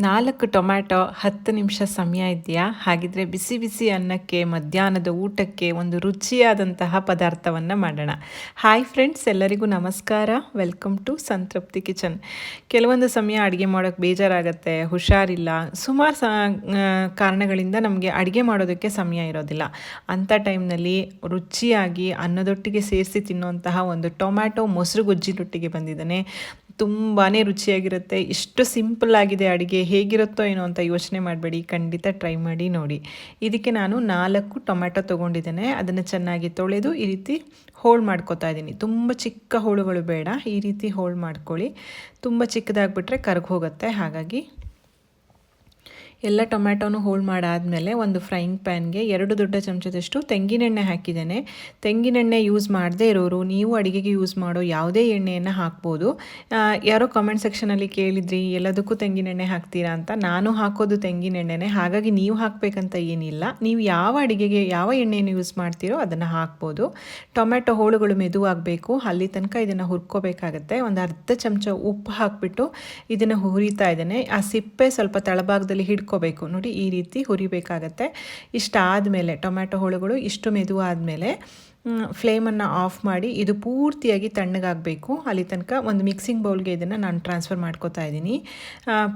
ನಾಲ್ಕು ಟೊಮ್ಯಾಟೊ ಹತ್ತು ನಿಮಿಷ ಸಮಯ ಇದೆಯಾ? ಹಾಗಿದ್ರೆ ಬಿಸಿ ಬಿಸಿ ಅನ್ನಕ್ಕೆ, ಮಧ್ಯಾಹ್ನದ ಊಟಕ್ಕೆ ಒಂದು ರುಚಿಯಾದಂತಹ ಪದಾರ್ಥವನ್ನು ಮಾಡೋಣ. ಹಾಯ್ ಫ್ರೆಂಡ್ಸ್, ಎಲ್ಲರಿಗೂ ನಮಸ್ಕಾರ. Welcome to Santrupti kitchen. ಕೆಲವೊಂದು ಸಮಯ ಅಡುಗೆ ಮಾಡೋಕ್ಕೆ ಬೇಜಾರಾಗತ್ತೆ, ಹುಷಾರಿಲ್ಲ. ಸುಮಾರು ಸ ಕಾರಣಗಳಿಂದ ನಮಗೆ ಅಡುಗೆ ಮಾಡೋದಕ್ಕೆ ಸಮಯ ಇರೋದಿಲ್ಲ. ಅಂಥ ಟೈಮ್ನಲ್ಲಿ ರುಚಿಯಾಗಿ ಅನ್ನದೊಟ್ಟಿಗೆ ಸೇರಿಸಿ ತಿನ್ನುವಂತಹ ಒಂದು ಟೊಮ್ಯಾಟೊ ಮೊಸರು ಗೊಜ್ಜಿನೊಟ್ಟಿಗೆ ಬಂದಿದ್ದಾನೆ. ತುಂಬಾ ರುಚಿಯಾಗಿರುತ್ತೆ. ಇಷ್ಟು ಸಿಂಪಲ್ ಆಗಿದೆ ಅಡುಗೆ. ಹೇಗಿರುತ್ತೋ ಏನೋ ಅಂತ ಯೋಚನೆ ಮಾಡಬೇಡಿ. ಖಂಡಿತ ಟ್ರೈ ಮಾಡಿ ನೋಡಿ. ಇದಕ್ಕೆ ನಾನು ನಾಲ್ಕು ಟೊಮ್ಯಾಟೊ ತೊಗೊಂಡಿದ್ದೇನೆ. ಅದನ್ನು ಚೆನ್ನಾಗಿ ತೊಳೆದು ಈ ರೀತಿ ಹೋಳು ಮಾಡ್ಕೋತಾ ಇದ್ದೀನಿ. ತುಂಬ ಚಿಕ್ಕ ಹೋಳುಗಳು ಬೇಡ. ಈ ರೀತಿ ಹೋಳು ಮಾಡ್ಕೊಳ್ಳಿ. ತುಂಬ ಚಿಕ್ಕದಾಗ್ಬಿಟ್ರೆ ಕರ್ಗೋಗುತ್ತೆ ಹಾಗಾಗಿ ಎಲ್ಲ ಟೊಮ್ಯಾಟೋನು ಹೋಲ್ಡ್ ಮಾಡಾದಮೇಲೆ ಒಂದು ಫ್ರೈಯಿಂಗ್ ಪ್ಯಾನ್ಗೆ ಎರಡು ದೊಡ್ಡ ಚಮಚದಷ್ಟು ತೆಂಗಿನೆಣ್ಣೆ ಹಾಕಿದ್ದೇನೆ. ತೆಂಗಿನೆಣ್ಣೆ ಯೂಸ್ ಮಾಡದೇ ಇರೋರು, ನೀವು ಅಡುಗೆಗೆ ಯೂಸ್ ಮಾಡೋ ಯಾವುದೇ ಎಣ್ಣೆಯನ್ನು ಹಾಕ್ಬೋದು. ಯಾರೋ ಕಮೆಂಟ್ ಸೆಕ್ಷನಲ್ಲಿ ಕೇಳಿದ್ರಿ, ಎಲ್ಲದಕ್ಕೂ ತೆಂಗಿನೆಣ್ಣೆ ಹಾಕ್ತೀರಾ ಅಂತ. ನಾನು ಹಾಕೋದು ತೆಂಗಿನೆಣ್ಣೆನೆ, ಹಾಗಾಗಿ ನೀವು ಹಾಕಬೇಕಂತ ಏನಿಲ್ಲ. ನೀವು ಯಾವ ಅಡುಗೆಗೆ, ಯಾವ ಎಣ್ಣೆಯನ್ನು ಯೂಸ್ ಮಾಡ್ತೀರೋ ಅದನ್ನು ಹಾಕ್ಬೋದು. ಟೊಮ್ಯಾಟೊ ಹೋಳುಗಳು ಮೆದುವಾಗಬೇಕು, ಅಲ್ಲಿ ತನಕ ಇದನ್ನು ಹುರ್ಕೋಬೇಕಾಗತ್ತೆ. ಒಂದು ಅರ್ಧ ಚಮಚ ಉಪ್ಪು ಹಾಕಿಬಿಟ್ಟು ಇದನ್ನು ಹುರಿತಾ ಇದ್ದೇನೆ. ಆ ಸಿಪ್ಪೆ ಸ್ವಲ್ಪ ತಳಭಾಗದಲ್ಲಿ ಹಿಡ್ಕೊ ಇಟ್ಕೋಬೇಕು ನೋಡಿ ಈ ರೀತಿ ಹುರಿಬೇಕಾಗತ್ತೆ. ಇಷ್ಟಾದಮೇಲೆ ಟೊಮ್ಯಾಟೊ ಹೋಳುಗಳು ಇಷ್ಟು ಮೆದು ಆದಮೇಲೆ ಫ್ಲೇಮನ್ನು ಆಫ್ ಮಾಡಿ ಇದು ಪೂರ್ತಿಯಾಗಿ ತಣ್ಣಗಾಗಬೇಕು. ಅಲ್ಲಿ ತನಕ ಒಂದು ಮಿಕ್ಸಿಂಗ್ ಬೌಲ್ಗೆ ಇದನ್ನು ನಾನು ಟ್ರಾನ್ಸ್ಫರ್ ಮಾಡ್ಕೋತಾ ಇದ್ದೀನಿ.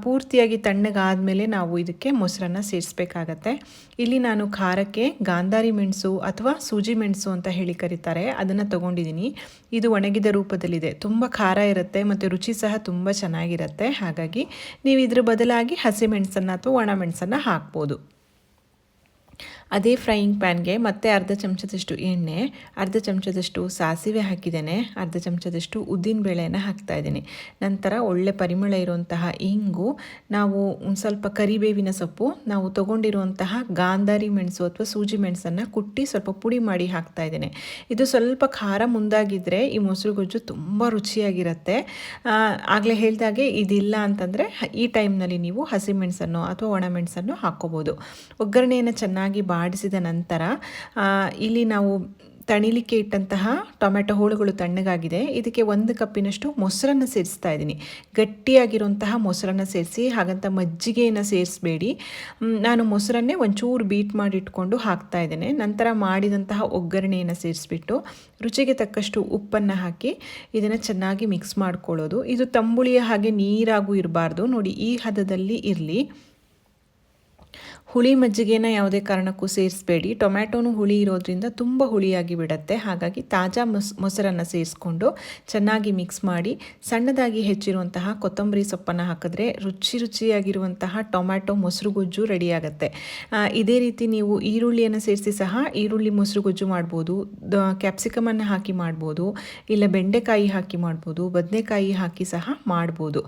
ಪೂರ್ತಿಯಾಗಿ ತಣ್ಣಗಾದಮೇಲೆ ನಾವು ಇದಕ್ಕೆ ಮೊಸರನ್ನು ಸೇರಿಸ್ಬೇಕಾಗತ್ತೆ. ಇಲ್ಲಿ ನಾನು ಖಾರಕ್ಕೆ ಗಾಂಧಾರಿ ಮೆಣಸು ಅಥವಾ ಸೂಜಿ ಮೆಣಸು ಅಂತ ಹೇಳಿ ಕರೀತಾರೆ. ಅದನ್ನು ತೊಗೊಂಡಿದ್ದೀನಿ. ಇದು ಒಣಗಿದ ರೂಪದಲ್ಲಿದೆ. ತುಂಬ ಖಾರ ಇರುತ್ತೆ ಮತ್ತು ರುಚಿ ಸಹ ತುಂಬ ಚೆನ್ನಾಗಿರುತ್ತೆ. ಹಾಗಾಗಿ ನೀವು ಇದ್ರ ಬದಲಾಗಿ ಹಸಿಮೆಣಸನ್ನು ಅಥವಾ ಒಣ ಮೆಣಸನ್ನು ಹಾಕ್ಬೋದು. ಅದೇ ಫ್ರೈಯಿಂಗ್ ಪ್ಯಾನ್ಗೆ ಮತ್ತೆ ಅರ್ಧ ಚಮಚದಷ್ಟು ಎಣ್ಣೆ, ಅರ್ಧ ಚಮಚದಷ್ಟು ಸಾಸಿವೆ ಹಾಕಿದ್ದೇನೆ, ಅರ್ಧ ಚಮಚದಷ್ಟು ಉದ್ದಿನ ಬೇಳೆಯನ್ನು ಹಾಕ್ತಾ ಇದ್ದೀನಿ. ನಂತರ ಒಳ್ಳೆ ಪರಿಮಳ ಇರುವಂತಹ ಇಂಗು, ನಾವು ಸ್ವಲ್ಪ ಕರಿಬೇವಿನ ಸೊಪ್ಪು, ನಾವು ತೊಗೊಂಡಿರುವಂತಹ ಗಾಂಧಾರಿ ಮೆಣಸು ಅಥವಾ ಸೂಜಿ ಮೆಣಸನ್ನು ಕುಟ್ಟಿ ಸ್ವಲ್ಪ ಪುಡಿ ಮಾಡಿ ಹಾಕ್ತಾ ಇದ್ದೇನೆ. ಇದು ಸ್ವಲ್ಪ ಖಾರ ಮುಂದಾಗಿದ್ದರೆ ಈ ಮೊಸರು ಗೊಜ್ಜು ತುಂಬ ರುಚಿಯಾಗಿರುತ್ತೆ. ಆಗಲೇ ಹೇಳಿದಾಗೆ ಇದಿಲ್ಲ ಅಂತಂದರೆ ಈ ಟೈಮ್ನಲ್ಲಿ ನೀವು ಹಸಿಮೆಣಸನ್ನು ಅಥವಾ ಒಣಮೆಣಸನ್ನು ಹಾಕ್ಕೋಬೋದು. ಒಗ್ಗರಣೆಯನ್ನು ಚೆನ್ನಾಗಿ ಬಾ ಮಾಡಿಸಿದ ನಂತರ ಇಲ್ಲಿ ನಾವು ತಣಿಲಿಕ್ಕೆ ಇಟ್ಟಂತಹ ಟೊಮೆಟೊ ಹೋಳುಗಳು ತಣ್ಣಗಾಗಿದೆ. ಇದಕ್ಕೆ ಒಂದು ಕಪ್ಪಿನಷ್ಟು ಮೊಸರನ್ನು ಸೇರಿಸ್ತಾ ಇದ್ದೀನಿ. ಗಟ್ಟಿಯಾಗಿರುವಂತಹ ಮೊಸರನ್ನು ಸೇರಿಸಿ, ಹಾಗಂತ ಮಜ್ಜಿಗೆಯನ್ನು ಸೇರಿಸಬೇಡಿ. ನಾನು ಮೊಸರನ್ನೇ ಒಂಚೂರು ಬೀಟ್ ಮಾಡಿ ಇಟ್ಕೊಂಡು ಹಾಕ್ತಾ ಇದ್ದೇನೆ. ನಂತರ ಮಾಡಿದಂತಹ ಒಗ್ಗರಣೆಯನ್ನು ಸೇರಿಸ್ಬಿಟ್ಟು, ರುಚಿಗೆ ತಕ್ಕಷ್ಟು ಉಪ್ಪನ್ನು ಹಾಕಿ ಇದನ್ನು ಚೆನ್ನಾಗಿ ಮಿಕ್ಸ್ ಮಾಡ್ಕೊಳ್ಳೋದು. ಇದು ತಂಬುಳಿಯ ಹಾಗೆ ನೀರಾಗೂ ಇರಬಾರ್ದು. ನೋಡಿ, ಈ ಹದದಲ್ಲಿ ಇರಲಿ. ಹುಳಿ ಮಜ್ಜಿಗೆನ ಯಾವುದೇ ಕಾರಣಕ್ಕೂ ಸೇರಿಸಬೇಡಿ. ಟೊಮ್ಯಾಟೋನು ಹುಳಿ ಇರೋದ್ರಿಂದ ತುಂಬ ಹುಳಿಯಾಗಿ ಬಿಡುತ್ತೆ. ಹಾಗಾಗಿ ತಾಜಾ ಮೊಸ್, ಮೊಸರನ್ನು ಸೇರಿಸ್ಕೊಂಡು ಚೆನ್ನಾಗಿ ಮಿಕ್ಸ್ ಮಾಡಿ ಸಣ್ಣದಾಗಿ ಹೆಚ್ಚಿರುವಂತಹ ಕೊತ್ತಂಬರಿ ಸೊಪ್ಪನ್ನು ಹಾಕಿದ್ರೆ ರುಚಿ ರುಚಿಯಾಗಿರುವಂತಹ ಟೊಮ್ಯಾಟೊ ಮೊಸರು ಗೊಜ್ಜು ರೆಡಿಯಾಗುತ್ತೆ ಇದೇ ರೀತಿ ನೀವು ಈರುಳ್ಳಿಯನ್ನು ಸೇರಿಸಿ ಸಹ ಈರುಳ್ಳಿ ಮೊಸರು ಗೊಜ್ಜು ಮಾಡ್ಬೋದು. ಕ್ಯಾಪ್ಸಿಕಮನ್ನು ಹಾಕಿ ಮಾಡ್ಬೋದು. ಇಲ್ಲ ಬೆಂಡೆಕಾಯಿ ಹಾಕಿ ಮಾಡ್ಬೋದು. ಬದನೆಕಾಯಿ ಹಾಕಿ ಸಹ ಮಾಡ್ಬೋದು.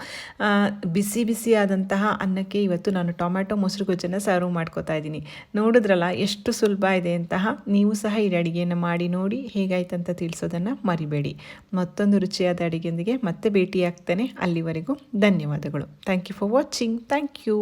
ಬಿಸಿ ಬಿಸಿಯಾದಂತಹ ಅನ್ನಕ್ಕೆ ಇವತ್ತು ನಾನು ಟೊಮ್ಯಾಟೊ ಮೊಸರು ಗೊಜ್ಜನ್ನು ಸರ್ವ್ ಮಾಡ್ಕೋತಾ ಇದ್ದೀನಿ. ನೋಡಿದ್ರಲ್ಲ, ಎಷ್ಟು ಸುಲಭ ಇದೆ ಅಂತಹ ನೀವು ಸಹ ಈ ಅಡುಗೆಯನ್ನು ಮಾಡಿ ನೋಡಿ ಹೇಗಾಯ್ತಂತ ತಿಳಿಸೋದನ್ನು ಮರಿಬೇಡಿ. ಮತ್ತೊಂದು ರುಚಿಯಾದ ಅಡುಗೆಯೊಂದಿಗೆ ಮತ್ತೆ ಭೇಟಿಯಾಗ್ತಾನೆ. ಅಲ್ಲಿವರೆಗೂ ಧನ್ಯವಾದಗಳು. Thank you for watching thank you